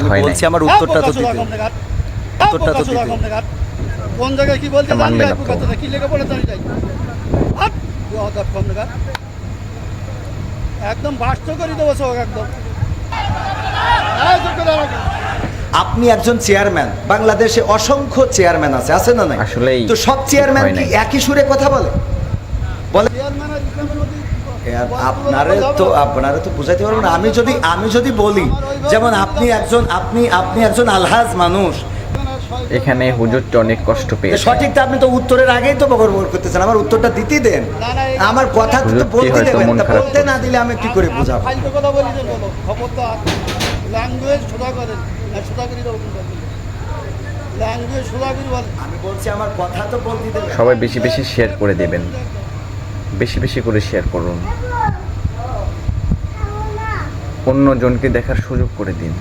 আমি হয় বলছি আমার উত্তরটা তো দিতে। উত্তরটা তো দিতে। কোন জায়গায় কি বলতে মানবে না। কি লেগে বলে জানি যাই একদম বাস্ত করে দেবো সব একদম। আপনি একজন চেয়ারম্যান বাংলাদেশে অসংখ্য চেয়ারম্যান আছে আছে না নাই? আসলেই তো সব চেয়ারম্যান কি একই সুরে কথা বলে? বলে চেয়ারম্যান আর ইসলামের মধ্যে আপনারে তো আপনারে তো বুঝাইতে পারব না। আমি যদি আমি যদি বলি যেমন আপনি একজন আপনি আপনি একজন আলহাজ মানুষ। এখানে হুজুরটা অনেক কষ্ট পেয়েছে। সঠিক আপনি তো উত্তরের আগেই তো বগর বগর করতেছেন। আমার উত্তরটা দিতেই দেন। না, না, এই- আমার কথা তো বলতে দেবেন তা বলতে না দিলে আমি কি করে বুঝাবো? কথা বলি যে বলো। খবরদার ল্যাঙ্গুয়েজ সোজা করেন সোজা করে ল্যাঙ্গুয়েজ সোজা করে বলেন আমি বলছি আমার কথা তো বলতে দেবেন। সবাই বেশি বেশি শেয়ার করে দেবেন। বেশি বেশি করে শেয়ার করুন। অন্যজনকে দেখার সুযোগ করে দিন।